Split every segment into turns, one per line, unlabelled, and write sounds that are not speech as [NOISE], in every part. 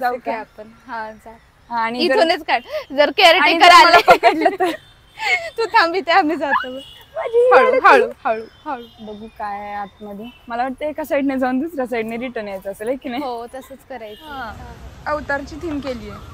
जाऊ का?
आपण? हा जा.
हा, आणि जर-
इथूनच काढ. जर
आणि
केअरटेकर
जर मला
आले
पकडलं तर.
तू थांबी ते आम्ही जातो हळू हळू हळू हळू.
बघू काय आहे आतमध्ये. मला वाटतं एका साईडने जाऊन दुसऱ्या साईडने रिटर्न यायचं असेल है की नाही?
हो तसंच करायचं.
अवतारची थीम केली आहे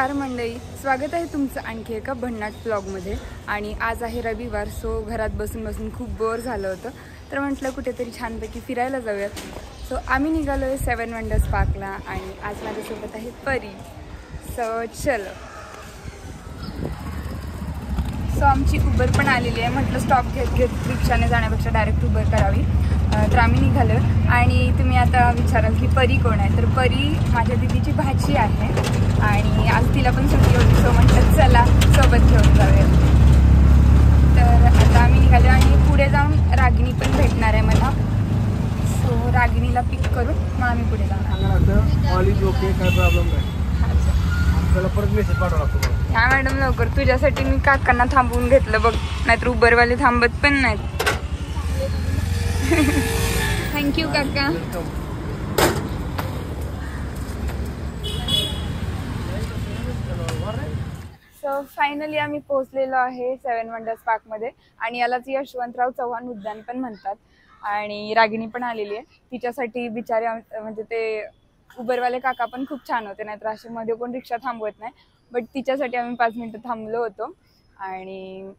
नमस्कार मंडळी. स्वागत आहे तुमचं आणखी एका भन्नाट ब्लॉगमध्ये आणि आज आहे रविवार सो घरात बसून बसून खूप बोर झालं होतं. तर म्हटलं कुठेतरी छानपैकी फिरायला जाऊयात. सो आम्ही निघालो आहे सेवन वंडर्स पार्कला आणि आज माझ्यासोबत आहे परी. सो चल. सो आमची उबर पण आलेली आहे. म्हटलं स्टॉप घेत घेत रिक्षाने जाण्यापेक्षा डायरेक्ट उबर करावी. तर आम्ही निघालो आणि तुम्ही आता विचाराल की परी कोण आहे? तर परी माझ्या दिदीची भाची आहे आणि आज तिला पण सुट्टी होती सो म्हटलं चला सोबत घेऊन जाऊया. तर आता आम्ही निघालो आणि पुढे जाऊन रागिणी पण भेटणार आहे मला. सो रागिणीला पिक करून मग आम्ही पुढे जाणार. ह्या मॅडम लवकर. तुझ्यासाठी मी काकांना थांबवून घेतलं बघ. नाहीतर उबरवाले थांबत पण नाहीत. थँक्यू काका सो फायनली आम्ही पोहोचलेलो आहे सेवन वंडर्स पार्कमध्ये आणि यालाच यशवंतराव चव्हाण उद्यान पण म्हणतात. आणि रागिणी पण आलेली आहे. तिच्यासाठी बिचारे म्हणजे ते उबरवाले काका पण खूप छान होते. नाहीतर असे मध्ये कोण रिक्षा थांबवत नाही. बट तिच्यासाठी आम्ही पाच मिनटं थांबलो होतो. आणि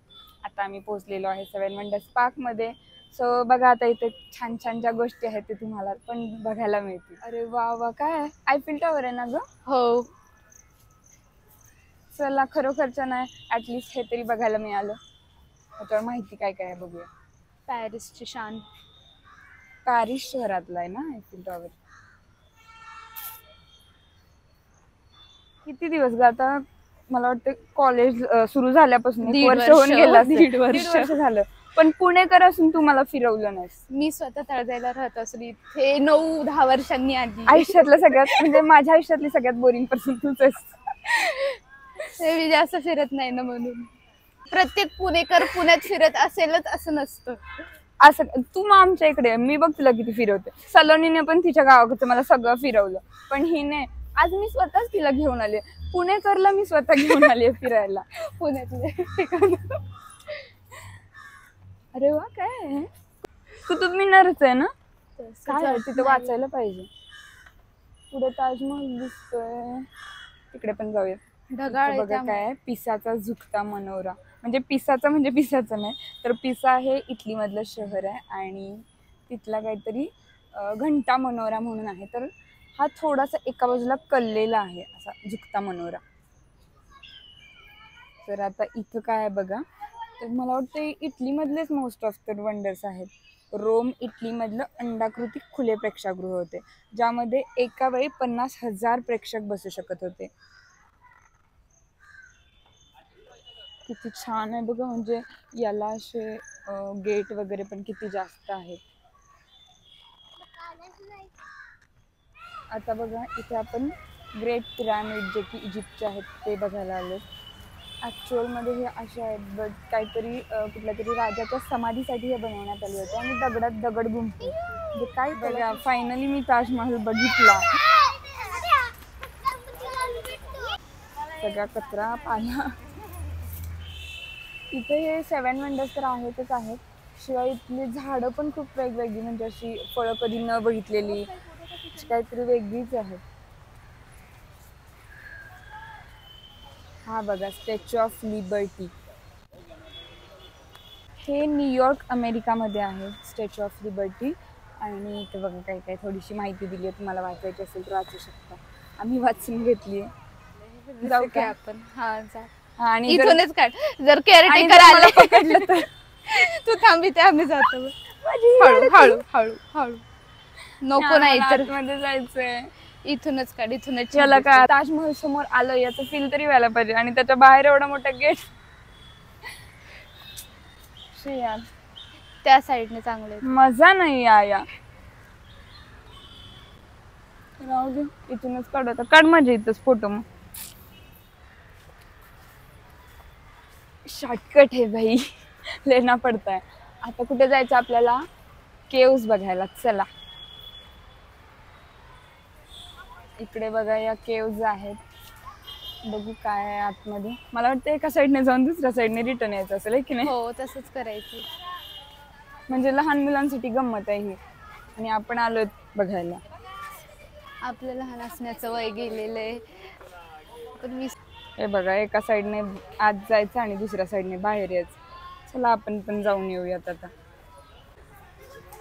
आता आम्ही पोहोचलेलो आहे सेवन वंडर्स पार्कमध्ये सो बघा आता इथे छान छान ज्या गोष्टी आहेत ते तुम्हाला पण बघायला मिळतील. अरे वा वा काय? आयफिल टॉवर आहे ना गं?
हो.
चला खरोखरच्या नाही ॲटलिस्ट हे तरी बघायला मिळालं. त्याच्यावर माहिती काय काय आहे बघूया.
पॅरिसची शान.
पॅरिस शहरातला आहे ना आयफिल टॉवर किती दिवस ग आता? मला वाटतं कॉलेज सुरू झाल्यापासून एक
दीड
वर्ष
वर्ष,
होऊन गेलं [LAUGHS] असेल.
दीड वर्ष.
झालं. पण पुणेकर असून तू मला फिरवलं नाहीस.
मी स्वतः तळजायला राहत असून इथे नऊ दहा वर्षांनी आली.
आयुष्यातलं सगळ्यात म्हणजे माझ्या आयुष्यातली सगळ्यात बोरिंग पर्सन तूच
मी जास्त फिरत नाही ना म्हणून. प्रत्येक पुणेकर पुण्यात फिरत असेलच असं नसतं.
असं तू मग आमच्या इकडे. मी बघ तुला किती फिरवते. सलोनीने पण तिच्या गावाकडचं मला सगळं फिरवलं. पण हिने आज मी स्वतःच तिला घेऊन आले पुणेकरला मी स्वतः घेऊन आले फिरायला.
पुण्यातले. ठिकाण
अरे वा काय आहे? कुतुब मिनारच आहे ना काय आहे? तिथं वाचायला पाहिजे पुढे ताजमहल दिसतोय तिकडे पण जाऊया
ढगाळ
इथं
आहे
बघा
त्यामुळे.
काय आहे? पिसाचा झुकता मनोरा म्हणजे पिसाचा म्हणजे पिसाचं नाही तर पिसा हे इटली मधलं शहर आहे आणि तिथला काहीतरी अं, घंटा मनोरा म्हणून आहे तर हा थोडासा एका बाजूला कललेला आहे असा झुकता मनोरा तर आता इथं काय आहे बघा मला वाटतं इटलीमधलेच मोस्ट ऑफ तर वंडर्स आहेत. रोम इटलीमधलं अंडाकृती खुले प्रेक्षागृह होते ज्यामध्ये एका वेळी पन्नास हजार प्रेक्षक बसू शकत होते. किती छान आहे बघा म्हणजे याला असे गेट वगैरे पण किती जास्त आहेत. आता बघा इथे आपण ग्रेट पिरामिड जे की इजिप्तचे आहेत ते बघायला आलो ॲक्च्युअलमध्ये हे असे आहेत. बट काहीतरी कुठल्या तरी राजाच्या समाधीसाठी हे बनवण्यात आले होते आणि दगडात दगड गुंफले म्हणजे काय बघा फायनली मी ताजमहल बघितला. सगळा कचरा पाला इथे हे सेवन वंडर्स तर आहेतच आहेत. शिवाय इथली झाडं पण खूप वेगवेगळी म्हणजे अशी फळं कधी न बघितलेली काहीतरी वेगळीच आहेत. हा बघा स्टॅच्यू ऑफ लिबर्टी हे न्यूयॉर्क अमेरिकामध्ये आहे स्टॅच्यू ऑफ लिबर्टी आणि इथे बघा काही काही थोडीशी माहिती दिली आहे तुम्हाला वाचायची असेल तर वाचू शकता. आम्ही वाचून घेतली आहे. जाऊ
ठीक आहे
का?
आपण. हा जा.
आणि
इथूनच काढ. जर केअरटेकर आले
पकडलं तर? [LAUGHS]
तू थांबी ते आम्ही जातो. हळू हळू हळू हळू. नको नाही तर.
आतमध्ये जायचंय.
इथूनच काढ इथूनच
याला काय? ताजमहल समोर आलं याचं फील तरी व्हायला पाहिजे. आणि त्याच्या बाहेर एवढा मोठा गेट यार.
त्या साईडने चांगले
मजा नाही आया राहू दे. इथूनच काढ आता. काढ माझ्या इथंच फोटो मग. शॉर्टकट आहे भाई. [LAUGHS] लेना पडताय. आता कुठे जायचं आपल्याला? केव्स बघायला. चला. इकडे बघा या केव्ज आहेत. बघू काय आहे आतमध्ये. मला वाटतं एका साईडने जाऊन दुसऱ्या साईडने रिटर्न यायचं असेल है की नाही?
हो तसंच करायचं.
म्हणजे लहान मुलांसाठी गंमत आहे ही. आणि आपण आलोय बघायला.
आपलं लहान असण्याचं वय गेलेलं आहे. पण मी
हे बघा एका साईडने आत जायचं आणि दुसऱ्या साईडने बाहेर यायचं. चला आपण पण जाऊन येऊयात आता.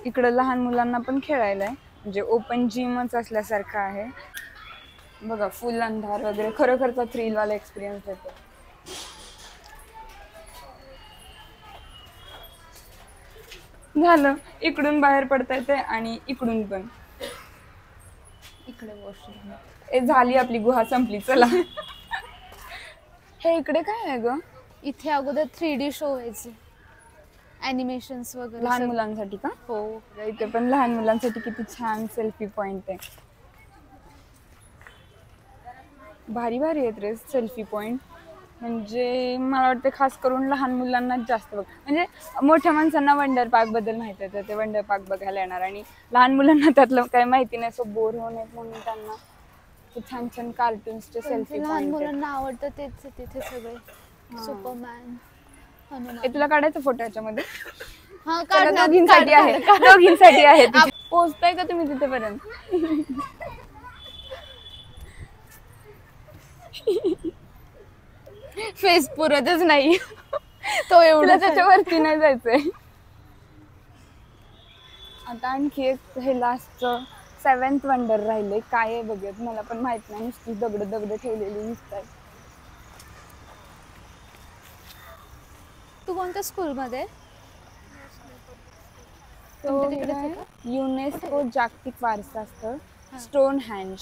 इकडं लहान मुलांना पण खेळायला आहे. म्हणजे ओपन जिमच असल्यासारखं आहे. बघा फुल अंधार वगैरे. खरोखरचा thrill वाला एक्सपिरियन्स येतो झालं. इकडून बाहेर पडता येते आणि इकडून पण.
इकडे वॉशरूम
झाली आपली गुहा संपली. चला. हे इकडे काय आहे ग?
इथे अगोदर थ्री डी शो व्हायचे. ॲनिमेशन्स वगैरे
लहान. मुलांसाठी का?
हो.
इथे पण लहान मुलांसाठी किती छान सेल्फी पॉइंट आहे. भारी भारी आहेत रे सेल्फी पॉइंट म्हणजे मला वाटतं खास करून लहान मुलांनाच जास्त बघ. म्हणजे मोठ्या माणसांना वंडर पार्कबद्दल माहिती आहे तर ते वंडर पार्क बघायला येणार. आणि लहान मुलांना त्यातलं काही माहिती नाही सो बोर होऊ नये म्हणून त्यांना ते छान छान कार्टून्सचे सेल्फी
लहान मुलांना आवडतं तेच तिथे सगळे. सुपरमॅन
तुला काढायचा फोटो याच्यामध्ये?
हा
दोघींसाठी आहे. दोघींसाठी आहे [LAUGHS] पोहोचताय का तुम्ही तिथेपर्यंत?
फेस पुरतच नाही. तो एवढं
त्याच्यावरती नाही जायचंय. आता आणखी एक हे लास्ट सेवन्थ वंडर राहिले. काय आहे बघत मला पण माहीत नाही. नुसती दगड दगड ठेवलेली दिसतात
तू कोणत्या स्कूलमध्ये आहे का?
युनेस्को जागतिक वारसा स्थळ स्टोन हँड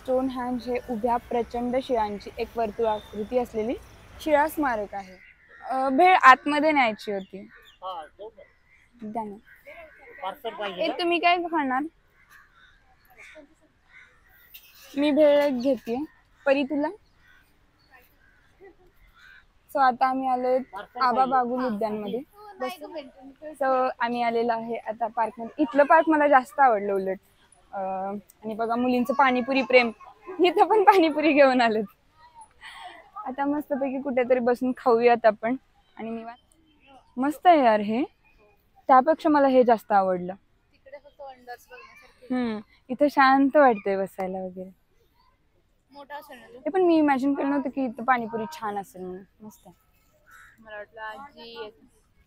स्टोन हँड हे उभ्या प्रचंड शिळांची एक वर्तुळाकृती असलेली शिळा स्मारक आहे. भेळ आतमध्ये न्यायची होती. द्या ना. ए तुम्ही काय खाणार? मी भेळ घेते. परी तुला? सो आता आम्ही आलोय आबा बागुल उद्यानमध्ये. सो आम्ही आलेलो आहे आता पार्कमध्ये इथलं पार्क मला जास्त आवडलं उलट. आणि बघा मुलींचं पाणीपुरी प्रेम. इथं पण पाणीपुरी घेऊन आलेत. आता मस्तपैकी कुठेतरी बसून खाऊयात आपण. आणि मी मस्त आहे यार हे. त्यापेक्षा मला हे जास्त आवडलं. हम्म. इथं शांत वाटतंय बसायला वगैरे.
तो?
पण मी इमॅजिन केलं नव्हतं की इथं पाणीपुरी छान असेल म्हणून. मस्त.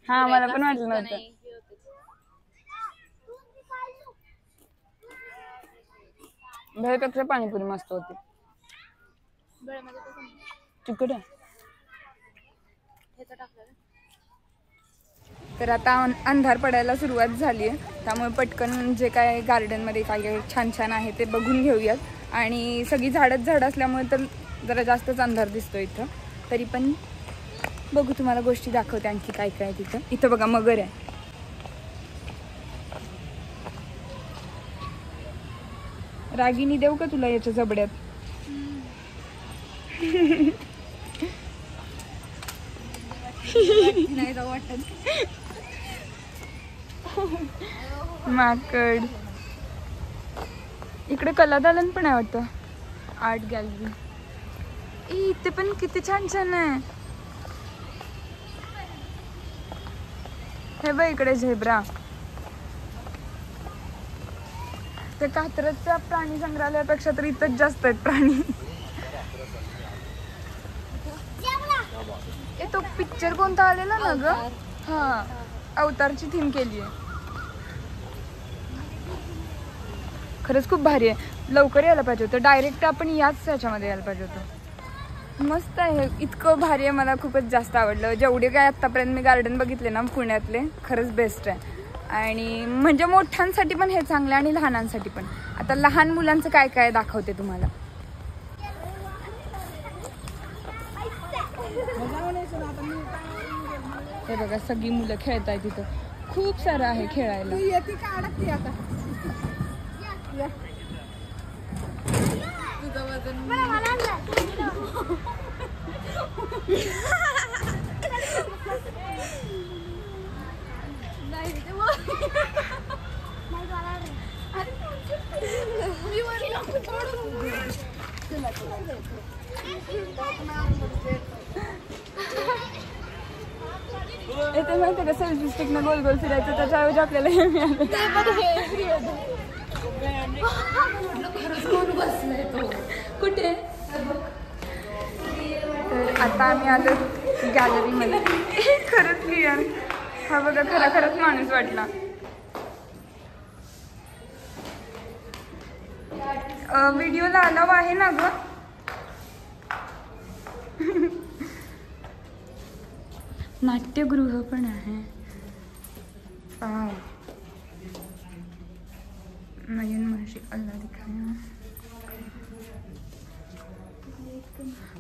हा मला पण वाटलं नव्हतं
नाही, हे होते.
भेळपेक्षा पाणीपुरी मस्त होती.
भेळमध्ये कसं
तिकट आहे.
ना?
तर आता अं- अंधार पडायला सुरुवात झाली आहे. त्यामुळे पटकन जे काय गार्डनमध्ये काय काय छान छान आहे ते बघून घेऊयात. आणि सगळी झाडच झाड असल्यामुळे तर जरा जास्तच अंधार दिसतो इथं. तरी पण बघू तुम्हाला गोष्टी दाखवते आणखी काय काय आहे तिथं. इथं बघा मगर आहे. रागिनी देऊ का तुला याच्या जबड्यात?
नाही जाऊ वाटत
माकड. इकडे कलादालन पण आहे वाटतं. Art gallery. ए इथे पण किती छान छान आहे. हे बघ इकडे झेब्रा. त्या कात्रजच्या प्राणी संग्रहालयापेक्षा तर इथंच जास्त आहेत प्राणी. ए तो पिक्चर कोणता आलेला ना ग? हा. अवतारची थीम केली आहे. खरंच खूप भारी आहे. लवकर यायला पाहिजे होतं. डायरेक्ट आपण याच ह्याच्यामध्ये यायला पाहिजे होतं. मस्त आहे. इतकं भारी आहे. मला खूपच जास्त आवडलं. जेवढे काय आत्तापर्यंत मी गार्डन बघितले ना पुण्यातले खरंच बेस्ट आहे. आणि म्हणजे मोठ्यांसाठी पण हे चांगलं आहे आणि लहानांसाठी पण. आता लहान मुलांचं काय काय दाखवते तुम्हाला? हे बघा सगळी मुलं खेळत आहे तिथं. खूप सारं आहे खेळायला येते माहिती का? सेल्फी स्टिकनं गोल गोल फिरायचं त्याच्याऐवजी आपल्याला हे मिळालं. कुठे? तर आता आम्ही आलो गॅलरीमध्ये खरंच क्लिअर हा बघा खरा खरंच माणूस वाटला. व्हिडिओला अलाव आहे ना ग? नाट्यगृह पण आहे. पाव नयन महर्षी अल्ला दिखाया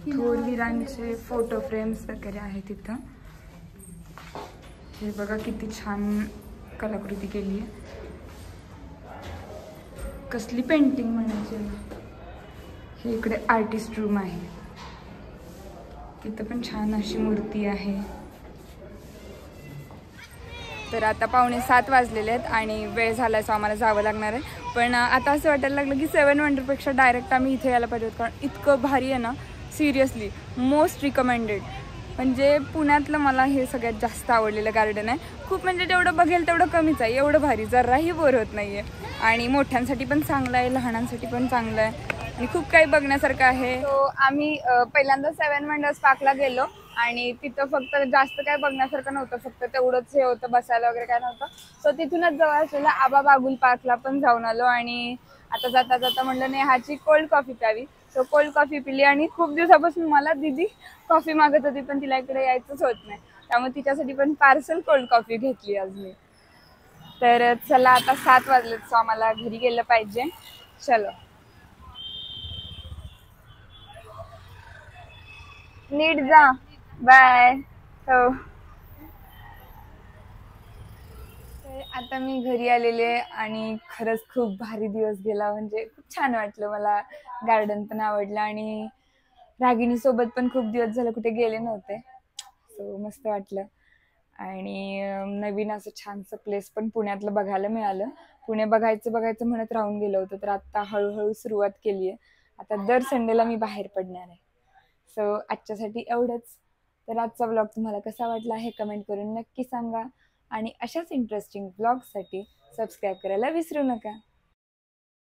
थोरवीरांचे फोटो फ्रेम्स वगैरे आहेत तिथं. हे बघा किती छान कलाकृती केली आहे. कसली पेंटिंग म्हणायची हे इकडे आर्टिस्ट रूम आहे. तिथं पण छान अशी मूर्ती आहे. तर आता पावणे सात वाजलेले आहेत आणि वेळ झाला सो आम्हाला जावं लागणार आहे. पण आता असं वाटायला लागलं की सेवन वंडरपेक्षा डायरेक्ट आम्ही इथे यायला पाहिजे कारण इतकं भारी आहे ना सिरियसली मोस्ट रिकमेंडेड म्हणजे पुण्यातलं मला हे सगळ्यात जास्त आवडलेलं गार्डन आहे. खूप म्हणजे जेवढं बघेल तेवढं कमीच आहे. एवढं भारी जराही बोर होत नाही आहे आणि मोठ्यांसाठी पण चांगलं आहे लहानांसाठी पण चांगलं आहे. आणि खूप काही बघण्यासारखं आहे. सो आम्ही पहिल्यांदा सेवन वंडर्स पार्कला गेलो. आणि तिथं फक्त जास्त काय बघण्यासारखं नव्हतं फक्त तेवढंच हे होतं बसायला वगैरे काय नव्हतं. सो तिथूनच जवळ असलेला आबा बागुल पार्कला पण जाऊन आलो आणि आता जाता जाता म्हणलं नेहाची कोल्ड कॉफी प्यावी. सो कोल्ड कॉफी पिली आणि खूप दिवसापासून मला दिदी कॉफी मागत होती पण तिला इकडे यायचंच होत नाही. त्यामुळे तिच्यासाठी पण पार्सल कोल्ड कॉफी घेतली आज मी. तर चला आता सात वाजलेच सो आम्हाला घरी गेलं पाहिजे. चलो. नीट जा. बाय. हो. तर आता मी घरी आलेले आणि खरंच खूप भारी दिवस गेला. म्हणजे खूप छान वाटलं. मला गार्डन पण आवडलं आणि रागिणी सोबत पण खूप दिवस झालं कुठे गेले नव्हते. सो मस्त वाटलं. आणि नवीन असं छानसं प्लेस पण पुण्यातलं बघायला मिळालं. पुणे बघायचं बघायचं म्हणत राहून गेलं होतं तर आता हळूहळू सुरुवात केली आहे आता दर संडेला मी बाहेर पडणार आहे. सो आजच्यासाठी एवढंच. तर आजचा ब्लॉग तुम्हाला कसा वाटला हे कमेंट करून नक्की सांगा. आणि अशाच इंटरेस्टिंग ब्लॉगसाठी सबस्क्राईब करायला विसरू नका.